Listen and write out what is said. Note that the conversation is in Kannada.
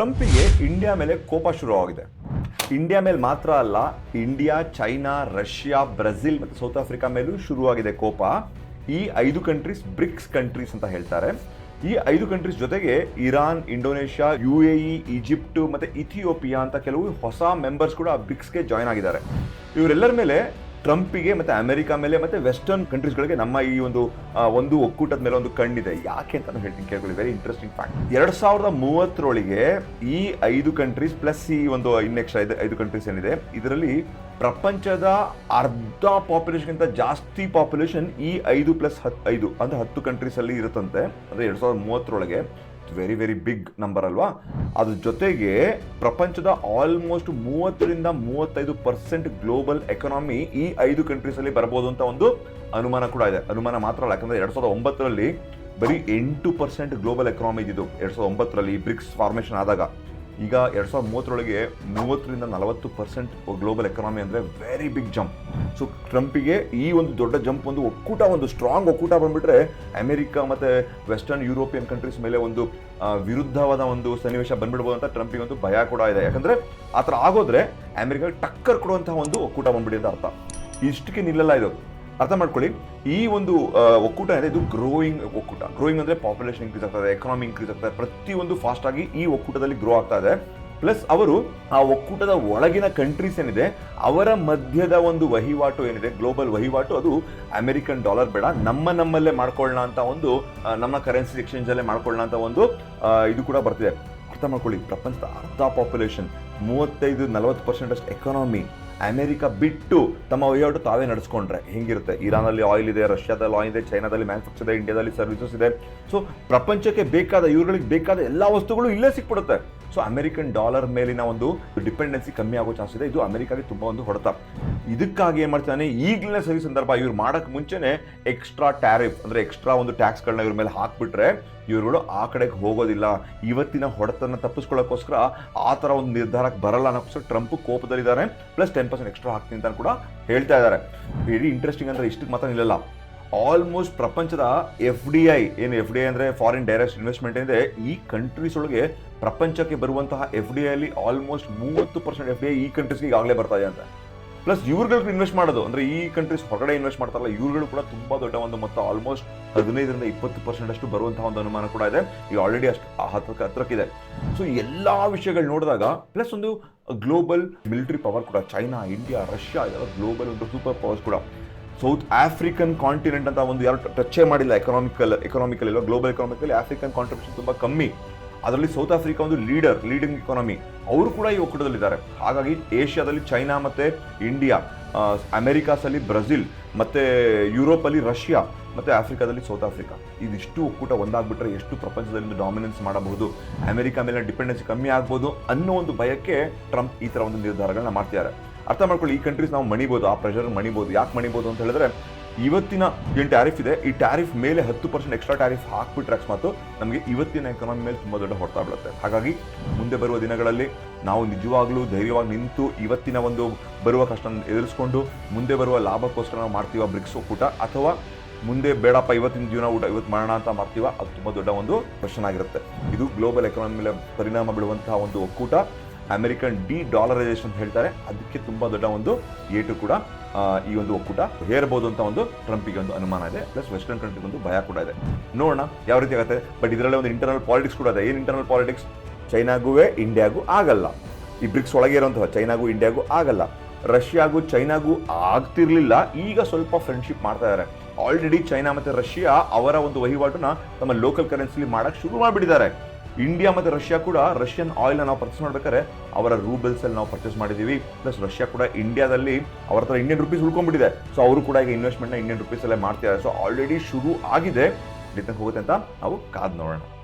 ಟ್ರಂಪಿಗೆ ಇಂಡಿಯಾ ಮೇಲೆ ಕೋಪ ಶುರುವಾಗಿದೆ. ಇಂಡಿಯಾ ಮೇಲೆ ಮಾತ್ರ ಅಲ್ಲ, ಇಂಡಿಯಾ, ಚೈನಾ, ರಷ್ಯಾ, ಬ್ರೆಜಿಲ್ ಮತ್ತು ಸೌತ್ ಆಫ್ರಿಕಾ ಮೇಲೂ ಶುರುವಾಗಿದೆ ಕೋಪ. ಈ ಐದು ಕಂಟ್ರೀಸ್ ಬ್ರಿಕ್ಸ್ ಕಂಟ್ರೀಸ್ ಅಂತ ಹೇಳ್ತಾರೆ. ಈ ಐದು ಕಂಟ್ರೀಸ್ ಜೊತೆಗೆ Iran, Indonesia U A E Egypt ಮತ್ತೆ ಇಥಿಯೋಪಿಯಾ ಅಂತ ಕೆಲವು ಹೊಸ ಮೆಂಬರ್ಸ್ ಕೂಡ ಬ್ರಿಕ್ಸ್ಗೆ ಜಾಯ್ನ್ ಆಗಿದ್ದಾರೆ. ಇವರೆಲ್ಲರ ಮೇಲೆ ಟ್ರಂಪಿಗೆ ಮತ್ತೆ ಅಮೆರಿಕಾ ಮೇಲೆ ಮತ್ತೆ ವೆಸ್ಟರ್ನ್ ಕಂಟ್ರೀಸ್ಗಳಿಗೆ ನಮ್ಮ ಈ ಒಂದು ಒಂದು ಒಕ್ಕೂಟದ ಮೇಲೆ ಒಂದು ಕಣ್ಣಿದೆ. ಯಾಕೆ ಅಂತ ನಾನು ಹೇಳ್ತೀನಿ ಕೇಳ್ಕೊಳ್ಳಿ. ವೆರಿ ಇಂಟ್ರೆಸ್ಟಿಂಗ್ ಫ್ಯಾಕ್ಟ್ ಎರಡು ಸಾವಿರದ ಮೂವತ್ತರೊಳಗೆ ಈ ಐದು ಕಂಟ್ರೀಸ್ ಪ್ಲಸ್ ಈ ಒಂದು ಇನ್ನೆಕ್ಸ್ಟ್ ಐದು ಐದು ಕಂಟ್ರೀಸ್ ಏನಿದೆ, ಇದರಲ್ಲಿ ಪ್ರಪಂಚದ ಅರ್ಧ ಪಾಪ್ಯುಲೇಷನ್ಗಿಂತ ಜಾಸ್ತಿ ಪಾಪ್ಯುಲೇಷನ್ ಈ ಐದು ಪ್ಲಸ್ ಹತ್ತು ಐದು, ಅಂದರೆ ಹತ್ತು ಕಂಟ್ರೀಸಲ್ಲಿ ಇರುತ್ತಂತೆ. ಅಂದ್ರೆ ಎರಡು ಸಾವಿರದ ಮೂವತ್ತರೊಳಗೆ ವೆರಿ ವೆರಿ ಬಿಗ್ ನಂಬರ್ ಅಲ್ವಾ? ಅದ್ರ ಜೊತೆಗೆ ಪ್ರಪಂಚದ ಆಲ್ಮೋಸ್ಟ್ ಮೂವತ್ತರಿಂದ ಮೂವತ್ತೈದು ಪರ್ಸೆಂಟ್ ಗ್ಲೋಬಲ್ ಎಕನಾಮಿ ಈ ಐದು ಕಂಟ್ರೀಸಲ್ಲಿ ಬರ್ಬೋದು ಅಂತ ಒಂದು ಅನುಮಾನ ಕೂಡ ಇದೆ. ಅನುಮಾನ ಮಾತ್ರ ಅಲ್ಲ, ಯಾಕಂದ್ರೆ ಎರಡ್ ಸಾವಿರದ ಒಂಬತ್ತರಲ್ಲಿ ಬರೀ ಎಂಟು ಪರ್ಸೆಂಟ್ ಗ್ಲೋಬಲ್ ಎಕನಾಮಿ ಇದ್ದಿದ್ದು. ಎರಡ್ ಸಾವಿರದ ಒಂಬತ್ತರಲ್ಲಿ ಬ್ರಿಕ್ಸ್ ಫಾರ್ಮೇಷನ್ ಆದಾಗ. ಈಗ ಎರಡ್ ಸಾವಿರದ ಮೂವತ್ತರೊಳಗೆ ಮೂವತ್ತರಿಂದ ನಲವತ್ತು ಪರ್ಸೆಂಟ್ ಗ್ಲೋಬಲ್ ಎಕನಾಮಿ ಅಂದ್ರೆ ವೆರಿ ಬಿಗ್ ಜಂಪ್ ಸೊ ಟ್ರಂಪಿಗೆ ಈ ಒಂದು ದೊಡ್ಡ ಜಂಪ್ ಒಂದು ಒಕ್ಕೂಟ, ಒಂದು ಸ್ಟ್ರಾಂಗ್ ಒಕ್ಕೂಟ ಬಂದ್ಬಿಟ್ರೆ ಅಮೆರಿಕ ಮತ್ತೆ ವೆಸ್ಟರ್ನ್ ಯುರೋಪಿಯನ್ ಕಂಟ್ರೀಸ್ ಮೇಲೆ ಒಂದು ವಿರುದ್ಧವಾದ ಒಂದು ಸನ್ನಿವೇಶ ಬಂದ್ಬಿಡ್ಬೋದು ಅಂತ ಟ್ರಂಪಿಗೆ ಒಂದು ಭಯ ಕೂಡ ಇದೆ. ಯಾಕಂದ್ರೆ ಆ ಥರ ಆಗೋದ್ರೆ ಅಮೆರಿಕ ಟಕ್ಕರ್ ಕೊಡುವಂತಹ ಒಂದು ಒಕ್ಕೂಟ ಬಂದ್ಬಿಡಿ ಅಂತ ಅರ್ಥ. ಇಷ್ಟಕ್ಕೆ ನಿಲ್ಲಲ್ಲ ಇದು. ಅರ್ಥ ಮಾಡ್ಕೊಳ್ಳಿ, ಈ ಒಂದು ಒಕ್ಕೂಟ ಇದೆ ಇದು ಗ್ರೋಯಿಂಗ್ ಒಕ್ಕೂಟ. ಗ್ರೋಯಿಂಗ್ ಅಂದರೆ ಪಾಪ್ಯುಲೇಷನ್ ಇನ್ಕ್ರೀಸ್ ಆಗ್ತದೆ ಎಕಾನಮಿ ಇನ್ಕ್ರೀಸ್ ಆಗ್ತದೆ ಪ್ರತಿಯೊಂದು ಫಾಸ್ಟ್ ಆಗಿ ಈ ಒಕ್ಕೂಟದಲ್ಲಿ ಗ್ರೋ ಆಗ್ತಾ ಇದೆ. ಪ್ಲಸ್ ಅವರು ಆ ಒಕ್ಕೂಟದ ಒಳಗಿನ ಕಂಟ್ರೀಸ್ ಏನಿದೆ, ಅವರ ಮಧ್ಯದ ಒಂದು ವಹಿವಾಟು ಏನಿದೆ ಗ್ಲೋಬಲ್ ವಹಿವಾಟು, ಅದು ಅಮೆರಿಕನ್ ಡಾಲರ್ ಬೇಡ. ನಮ್ಮ ನಮ್ಮಲ್ಲೇ ಮಾಡ್ಕೊಳ್ಳೋಣ ಅಂತ ಒಂದು ನಮ್ಮ ಕರೆನ್ಸಿ ಎಕ್ಸ್ಚೇಂಜ್ ಅಲ್ಲೇ ಮಾಡ್ಕೊಳ್ಳೋಣ ಅಂತ ಒಂದು ಇದು ಕೂಡ ಬರ್ತಿದೆ. ಅರ್ಥ ಮಾಡ್ಕೊಳ್ಳಿ, ಪ್ರಪಂಚದ ಅರ್ಧ ಪಾಪ್ಯುಲೇಷನ್ ಮೂವತ್ತೈದು ನಲವತ್ತು ಪರ್ಸೆಂಟ್ ಅಷ್ಟು ಎಕಾನಮಿ ಅಮೆರಿಕ ಬಿಟ್ಟು ತಮ್ಮ ವಹಿವಾಟು ತಾವೇ ನಡೆಸ್ಕೊಂಡ್ರೆ. ಹಿಂಗಿರುತ್ತೆ. ಇರಾನಲ್ಲಿ ಆಯಿಲ್ ಇದೆ, ರಷ್ಯಾದಲ್ಲಿ ಆಯಿಲ್ ಇದೆ, ಚೈನಾದಲ್ಲಿ ಮ್ಯಾನುಫ್ಯಾಕ್ಚರ್ ಇದೆ, ಇಂಡಿಯಾದಲ್ಲಿ ಸರ್ವಿಸಸ್ ಇದೆ. ಸೊ ಪ್ರಪಂಚಕ್ಕೆ ಬೇಕಾದ ಇವುಗಳಿಗೆ ಬೇಕಾದ ಎಲ್ಲ ವಸ್ತುಗಳು ಇಲ್ಲೇ ಸಿಕ್ಬಿಡುತ್ತೆ. ಸೊ ಅಮೆರಿಕನ್ ಡಾಲರ್ ಮೇಲಿನ ಒಂದು ಡಿಪೆಂಡೆನ್ಸಿ ಕಮ್ಮಿ ಆಗೋ ಚಾನ್ಸ್ ಇದೆ. ಇದು ಅಮೆರಿಕಾಗೆ ತುಂಬಾ ಒಂದು ಹೊಡೆತ. ಇದಕ್ಕಾಗಿ ಏನ್ ಮಾಡ್ತಾನೆ ಈಗಲೇ ಸರಿ ಸಂದರ್ಭ, ಇವ್ರು ಮಾಡೋಕ್ಕೆ ಮುಂಚೆನೆ ಎಕ್ಸ್ಟ್ರಾ ಟ್ಯಾರಿಫ್ ಅಂದ್ರೆ ಎಕ್ಸ್ಟ್ರಾ ಒಂದು ಟ್ಯಾಕ್ಸ್ಗಳನ್ನ ಇವ್ರ ಮೇಲೆ ಹಾಕ್ಬಿಟ್ರೆ ಇವ್ರುಗಳು ಆ ಕಡೆಗೆ ಹೋಗೋದಿಲ್ಲ. ಇವತ್ತಿನ ಹೊಡೆತನ ತಪ್ಪಿಸ್ಕೊಳ್ಳೋಕ್ಕೋಸ್ಕರ ಆ ಥರ ಒಂದು ನಿರ್ಧಾರಕ್ಕೆ ಬರಲ್ಲ ಅನ್ನೋಕ್ಕೋಸ್ಕರ ಟ್ರಂಪ್ ಕೋಪದಲ್ಲಿದ್ದಾರೆ. ಪ್ಲಸ್ ಟೆನ್ ಪರ್ಸೆಂಟ್ ಎಕ್ಸ್ಟ್ರಾ ಹಾಕ್ತೀನಿ ಅಂತ ಕೂಡ ಹೇಳ್ತಾ ಇದ್ದಾರೆ. ವೆರಿ ಇಂಟ್ರೆಸ್ಟಿಂಗ್ ಅಂದ್ರೆ ಇಷ್ಟಕ್ಕೆ ಮಾತ್ರ ನಿಲ್ಲಲ್ಲ. ಆಲ್ಮೋಸ್ಟ್ ಪ್ರಪಂಚದ ಎಫ್ ಡಿ ಐ ಏನು ಎಫ್ ಡಿ ಐ ಅಂದರೆ ಫಾರಿನ್ ಡೈರೆಕ್ಟ್ ಇನ್ವೆಸ್ಟ್ಮೆಂಟ್ ಇದೆ ಈ ಕಂಟ್ರೀಸ್ ಒಳಗೆ ಪ್ರಪಂಚಕ್ಕೆ ಬರುವಂತಹ ಎಫ್ ಡಿ ಐ ಅಲ್ಲಿ ಆಲ್ಮೋಸ್ಟ್ ಮೂವತ್ತು ಪರ್ಸೆಂಟ್ ಎಫ್ ಡಿ ಐ ಈ ಕಂಟ್ರೀಸ್ಗೆ ಈಗಾಗಲೇ ಬರ್ತಾ ಇದೆ ಅಂತ. ಪ್ಲಸ್ ಇವ್ರುಗಳಿಗೆ ಇನ್ವೆಸ್ಟ್ ಮಾಡೋದು ಅಂದ್ರೆ ಈ ಕಂಟ್ರೀಸ್ ಹೊರಗಡೆ ಇನ್ವೆಸ್ಟ್ ಮಾಡ್ತಾರಲ್ಲ ಇವ್ರುಗಳು ಕೂಡ ತುಂಬಾ ದೊಡ್ಡ ಒಂದು ಮೊತ್ತ ಆಲ್ಮೋಸ್ಟ್ ಹದಿನೈದರಿಂದ ಇಪ್ಪತ್ತು ಪರ್ಸೆಂಟ್ ಅಷ್ಟು ಬರುವಂತಹ ಒಂದು ಅನುಮಾನ ಕೂಡ ಇದೆ ಈಗ ಆಲ್ರೆಡಿ ಅಷ್ಟು ಹತ್ರಕ್ಕೆ ಹತ್ರಕ್ಕಿದೆ ಸೊ ಎಲ್ಲಾ ವಿಷಯಗಳು ನೋಡಿದಾಗ ಪ್ಲಸ್ ಒಂದು ಗ್ಲೋಬಲ್ ಮಿಲಿಟರಿ ಪವರ್ ಕೂಡ ಚೈನಾ ಇಂಡಿಯಾ ರಷ್ಯಾ ಇದೆಲ್ಲ ಗ್ಲೋಬಲ್ ಒಂದು ಸೂಪರ್ ಪವರ್ಸ್ ಕೂಡ ಸೌತ್ ಆಫ್ರಿಕನ್ ಕಾಂಟಿನೆಂಟ್ ಅಂತ ಒಂದು ಯಾರು ಟಚೇ ಮಾಡಿಲ್ಲ ಎಕನಾಮಿಕಲ್ ಎಕನಾಮಿಕಲ್ ಇಲ್ಲ ಗ್ಲೋಬಲ್ ಎಕನಾಮಿಕಲ್ಲಿ ಆಫ್ರಿಕನ್ ಕಾಂಟ್ರಿಬ್ಯೂಷನ್ ತುಂಬಾ ಕಮ್ಮಿ ಅದರಲ್ಲಿ ಸೌತ್ ಆಫ್ರಿಕಾ ಒಂದು ಲೀಡರ್ ಲೀಡಿಂಗ್ ಇಕಾನಮಿ ಅವರು ಕೂಡ ಈ ಒಕ್ಕೂಟದಲ್ಲಿದ್ದಾರೆ. ಹಾಗಾಗಿ ಏಷ್ಯಾದಲ್ಲಿ ಚೈನಾ ಮತ್ತೆ ಇಂಡಿಯಾ ಅಮೆರಿಕಾಸಲ್ಲಿ ಬ್ರೆಜಿಲ್ ಮತ್ತೆ ಯುರೋಪ್ ಅಲ್ಲಿ ರಷ್ಯಾ, ಮತ್ತೆ ಆಫ್ರಿಕಾದಲ್ಲಿ ಸೌತ್ ಆಫ್ರಿಕಾ ಇದಿಷ್ಟು ಒಕ್ಕೂಟ ಒಂದಾಗ್ಬಿಟ್ರೆ ಎಷ್ಟು ಪ್ರಪಂಚದಲ್ಲಿ ಡಾಮಿನೆನ್ಸ್ ಮಾಡಬಹುದು, ಅಮೆರಿಕಾ ಮೇಲೆ ಡಿಪೆಂಡೆನ್ಸಿ ಕಮ್ಮಿ ಆಗ್ಬೋದು ಅನ್ನೋ ಒಂದು ಭಯಕ್ಕೆ ಟ್ರಂಪ್ ಈ ತರ ಒಂದು ನಿರ್ಧಾರಗಳನ್ನ ಮಾಡ್ತಿದ್ದಾರೆ. ಅರ್ಥ ಮಾಡ್ಕೊಳ್ಳಿ, ಈ ಕಂಟ್ರೀಸ್ ನಾವು ಮಣಿಬೋದು, ಆ ಪ್ರೆಷರ್ ಮಣಿಬೋದು. ಯಾಕೆ ಮಣಿಬೋದು ಅಂತ ಹೇಳಿದ್ರೆ ಇವತ್ತಿನ ಏನು ಟ್ಯಾರಿಫ್ ಇದೆ, ಈ ಟ್ಯಾರಿಫ್ ಮೇಲೆ ಹತ್ತು ಪರ್ಸೆಂಟ್ ಎಕ್ಸ್ಟ್ರಾ ಟ್ಯಾರಿಫ್ ಹಾಕ್ಬಿಟ್ರೆ ಅಕಸ್ಮಾತ್ ನಮಗೆ ಇವತ್ತಿನ ಎಕಾನಮಿ ಮೇಲೆ ತುಂಬ ದೊಡ್ಡ ಹೊಡ್ತಾ ಬಿಡುತ್ತೆ ಹಾಗಾಗಿ ಮುಂದೆ ಬರುವ ದಿನಗಳಲ್ಲಿ ನಾವು ನಿಜವಾಗ್ಲೂ ಧೈರ್ಯವಾಗಿ ನಿಂತು ಇವತ್ತಿನ ಒಂದು ಬರುವ ಕಷ್ಟ ಎದುರಿಸ್ಕೊಂಡು ಮುಂದೆ ಬರುವ ಲಾಭಕ್ಕೋಸ್ಕರ ನಾವು ಮಾಡ್ತೀವ ಬ್ರಿಕ್ಸ್ ಒಕ್ಕೂಟ ಅಥವಾ ಮುಂದೆ ಬೇಡಪ್ಪ ಇವತ್ತಿನ ಜೀವನ ಊಟ ಇವತ್ತು ಮಾಡೋಣ ಅಂತ ಮಾಡ್ತೀವ, ಅದು ತುಂಬ ದೊಡ್ಡ ಒಂದು ಕ್ವಶನ್ ಆಗಿರುತ್ತೆ. ಇದು ಗ್ಲೋಬಲ್ ಎಕಾನಮಿ ಮೇಲೆ ಪರಿಣಾಮ ಬೀಳುವಂತಹ ಒಂದು ಒಕ್ಕೂಟ. ಅಮೆರಿಕನ್ ಡಿ ಡಾಲರೈಸೇಷನ್ ಹೇಳ್ತಾರೆ, ಅದಕ್ಕೆ ತುಂಬಾ ದೊಡ್ಡ ಒಂದು ಏಟು ಕೂಡ ಈ ಒಂದು ಒಕ್ಕೂಟ ಹೇರಬಹುದು ಅಂತ ಒಂದು ಟ್ರಂಪಿಗೆ ಒಂದು ಅನುಮಾನ ಇದೆ. ಪ್ಲಸ್ ವೆಸ್ಟರ್ನ್ ಕಂಟ್ರಿಗೆ ಒಂದು ಭಯ ಕೂಡ ಇದೆ. ನೋಡೋಣ ಯಾವ ರೀತಿ ಆಗುತ್ತೆ. ಬಟ್ ಇದರಲ್ಲಿ ಒಂದು ಇಂಟರ್ನಲ್ ಪಾಲಿಟಿಕ್ಸ್ ಕೂಡ ಇದೆ. ಏನು ಇಂಟರ್ನಲ್ ಪಾಲಿಟಿಕ್ಸ್ ಚೈನಾಗೂ ಇಂಡಿಯಾಗೂ ಆಗಲ್ಲ. ಈ ಬ್ರಿಕ್ಸ್ ಒಳಗೆ ಇರುವಂತಹ ಚೈನಾಗೂ ಇಂಡಿಯಾಗೂ ಆಗಲ್ಲ. ರಷ್ಯಾಗೂ ಚೈನಾಗೂ ಆಗ್ತಿರ್ಲಿಲ್ಲ. ಈಗ ಸ್ವಲ್ಪ ಫ್ರೆಂಡ್ಶಿಪ್ ಮಾಡ್ತಾ ಇದ್ದಾರೆ ಆಲ್ರೆಡಿ ಚೈನಾ ಮತ್ತೆ ರಷ್ಯಾ ಅವರ ಒಂದು ವಹಿವಾಟನ್ನ ತಮ್ಮ ಲೋಕಲ್ ಕರೆನ್ಸಿಲಿ ಮಾಡಕ್ ಶುರು ಮಾಡಿಬಿಟ್ಟಿದ್ದಾರೆ. ಇಂಡಿಯಾ ಮತ್ತೆ ರಷ್ಯಾ ಕೂಡ ರಷ್ಯನ್ ಆಯಿಲ್ ನಾವು ಪರ್ಚೇಸ್ ಮಾಡ್ಬೇಕಾದ್ರೆ ಅವರ ರೂಬಲ್ಸ್ ಅಲ್ಲಿ ನಾವು ಪರ್ಚೇಸ್ ಮಾಡಿದೀವಿ. ಪ್ಲಸ್ ರಷ್ಯಾ ಕೂಡ ಇಂಡಿಯಾದಲ್ಲಿ ಅವರ ಹತ್ರ ಇಂಡಿಯನ್ ರುಪೀಸ್ ಉಳ್ಕೊಂಡ್ಬಿಟ್ಟಿದೆ. ಸೊ ಅವರು ಕೂಡ ಈಗ ಇನ್ವೆಸ್ಟ್ಮೆಂಟ್ನ ಇಂಡಿಯನ್ ರುಪೀಸ್ ಅಲ್ಲೇ ಮಾಡ್ತಿದ್ದಾರೆ. ಸೊ ಆಲ್ರೆಡಿ ಶುರು ಆಗಿದೆ. ಹೋಗುತ್ತೆ ಅಂತ ನಾವು ಕಾದು ನೋಡೋಣ.